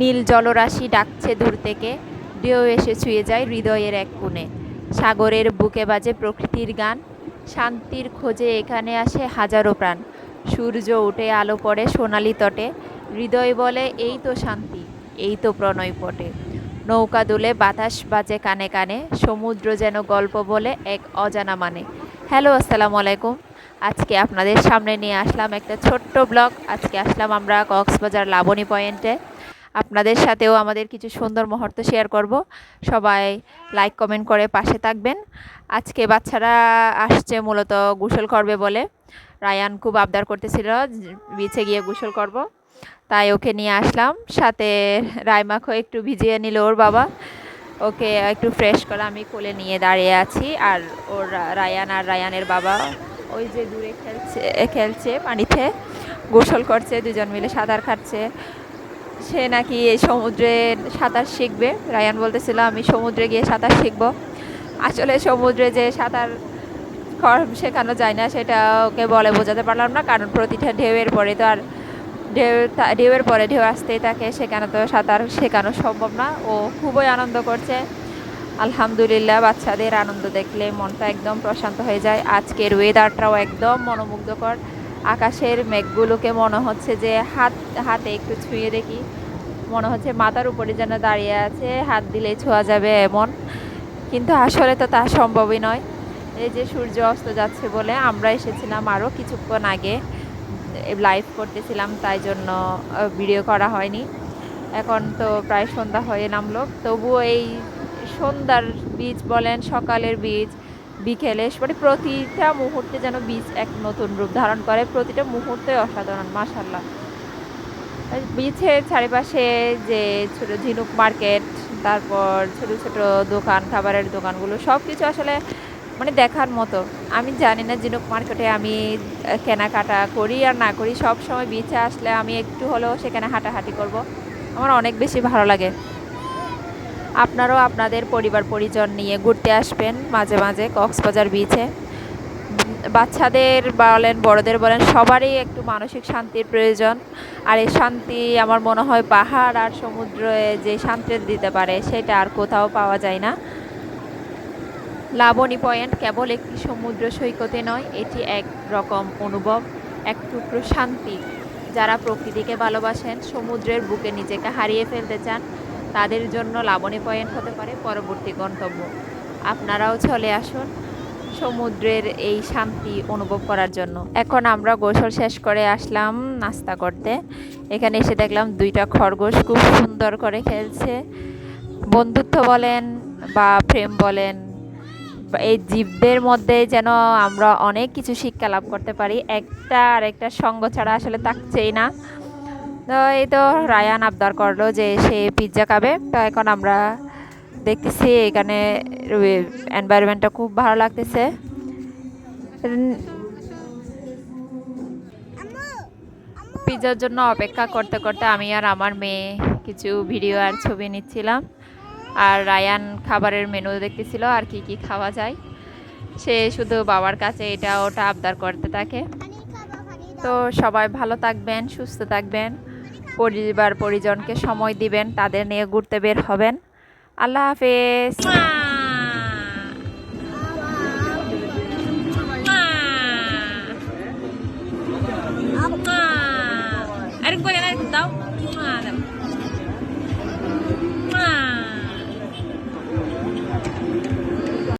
নীল জলরাশি ডাকছে দূর থেকে। ঢেউ এসে ছুঁয়ে যায় হৃদয়ের এক কোণে। সাগরের বুকে বাজে প্রকৃতির গান। শান্তির খোঁজে এখানে আসে হাজারো প্রাণ। সূর্য উঠে আলো পড়ে সোনালি তটে। হৃদয় বলে, এই তো শান্তি, এই তো প্রণয় পটে। নৌকা দুলে বাতাস বাজে কানে কানে। সমুদ্র যেন গল্প বলে এক অজানা মানে। হ্যালো, আসসালামু আলাইকুম। আজকে আপনাদের সামনে নিয়ে আসলাম একটা ছোট্ট ব্লগ। আজকে আসলাম আমরা কক্সবাজার লাবণী পয়েন্টে। আপনাদের সাথেও আমাদের কিছু সুন্দর মুহূর্ত শেয়ার করব। সবাই লাইক কমেন্ট করে পাশে থাকবেন। আজকে বাচ্চারা আসছে মূলত গোসল করবে বলে। রায়ান খুব আবদার করতেছিল বিচে গিয়ে গোসল করব। তাই ওকে নিয়ে আসলাম। সাথে রায়মাখও একটু ভিজিয়ে নিল ওর বাবা। ওকে একটু ফ্রেশ করে আমি কোলে নিয়ে দাঁড়িয়ে আছি। আর ওর রায়ান আর রায়ানের বাবা ওই যে দূরে খেলছে খেলছে পানিতে। গোসল করছে, দুজন মিলে সাঁতার কাটছে। সে নাকি এই সমুদ্রে সাঁতার শিখবে। রায়ান বলতেছিল, আমি সমুদ্রে গিয়ে সাঁতার শিখব। আসলে সমুদ্রে যে সাঁতার শেখানো যায় না, সেটা ওকে বলে বোঝাতে পারলাম না, কারণ প্রতিটা ঢেউয়ের পরে তো আর ঢেউ ঢেউয়ের পরে ঢেউ আসতেই তাকে সেখানে তো সাঁতার শেখানো সম্ভব না। ও খুবই আনন্দ করছে। আলহামদুলিল্লাহ, বাচ্চাদের আনন্দ দেখলে মনটা একদম প্রশান্ত হয়ে যায়। আজকের ওয়েদারটাও একদম মনোমুগ্ধকর। আকাশের মেঘগুলোকে মনে হচ্ছে যে হাত, হাতে একটু ছুঁয়ে দেখি। মনে হচ্ছে মাথার উপরে যেন দাঁড়িয়ে আছে, হাত দিলেই ছোঁয়া যাবে এমন। কিন্তু আসলে তো তা সম্ভবই নয়। এই যে সূর্য অস্ত যাচ্ছে বলে আমরা এসেছিলাম আরও কিছুক্ষণ আগে। লাইভ করতেছিলাম, তাই জন্য ভিডিও করা হয়নি। এখন তো প্রায় সন্ধ্যা হয়ে নামলো। তবুও এই সন্ধ্যার বীজ বলেন, সকালের বীজ বিকেলে মানে প্রতিটা মুহূর্তে যেন বীজ এক নতুন রূপ ধারণ করে। প্রতিটা মুহূর্তে অসাধারণ মাসাল্লাহ বিচের চারিপাশে যে ছোট ঝিনুক মার্কেট, তারপর ছোট ছোট দোকান, খাবারের দোকানগুলো সব কিছু আসলে মানে দেখার মতো। আমি জানি না ঝিনুক মার্কেটে আমি কেনাকাটা করি আর না করি। সব সময় বিচে আসলে আমি একটু হলেও সেখানে হাঁটাহাঁটি করব। আমার অনেক বেশি ভালো লাগে। আপনারাও আপনাদের পরিবার পরিজন নিয়ে ঘুরতে আসবেন মাঝে মাঝে কক্সবাজার বিচে বাচ্চাদের বলেন, বড়দের বলেন, সবারই একটু মানসিক শান্তির প্রয়োজন। আর এই শান্তি আমার মনে হয় পাহাড় আর সমুদ্রে যে শান্তি দিতে পারে, সেটা আর কোথাও পাওয়া যায় না। লাবণী পয়েন্ট কেবল একটি সমুদ্র সৈকতে নয়, এটি এক রকম অনুভব, এক টুকরো শান্তি। যারা প্রকৃতিকে ভালোবাসেন, সমুদ্রের বুকে নিজেকে হারিয়ে ফেলতে চান তাদের জন্য লাবণী পয়েন্ট হতে পারে, পরবর্তী গন্তব্য। আপনারাও চলে আসুন সমুদ্রের এই শান্তি অনুভব করার জন্য। এখন আমরা গোসল শেষ করে আসলাম নাস্তা করতে। এখানে এসে দেখলাম দুইটা খরগোশ খুব সুন্দর করে খেলছে। বন্ধুত্ব বলেন বা প্রেম বলেন, এই জীবদের মধ্যে যেন আমরা অনেক কিছু শিক্ষা লাভ করতে পারি। একটা আর একটা সঙ্গ ছাড়া আসলে থাকছেই না। তো এই তো রায়ান আবদার করল যে সে পিৎজা খাবে। তো এখন আমরা দেখতেছি এখানে এনভায়রনমেন্টটা খুব ভালো লাগতেছে। পিৎজার জন্য অপেক্ষা করতে করতে আমি আর আমার মেয়ে কিছু ভিডিও আর ছবি নিচ্ছিলাম। আর রায়ান খাবারের মেনু দেখতেছিল আর কি কি খাওয়া যায়। সে শুধু বাবার কাছে এটা ওটা আবদার করতে থাকে। তো সবাই ভালো থাকবেন, সুস্থ থাকবেন। পরিবার পরিজনকে সময় দিবেন তাদের নিয়ে ঘুরতে বের হবেন। আল্লাহ হাফেজ।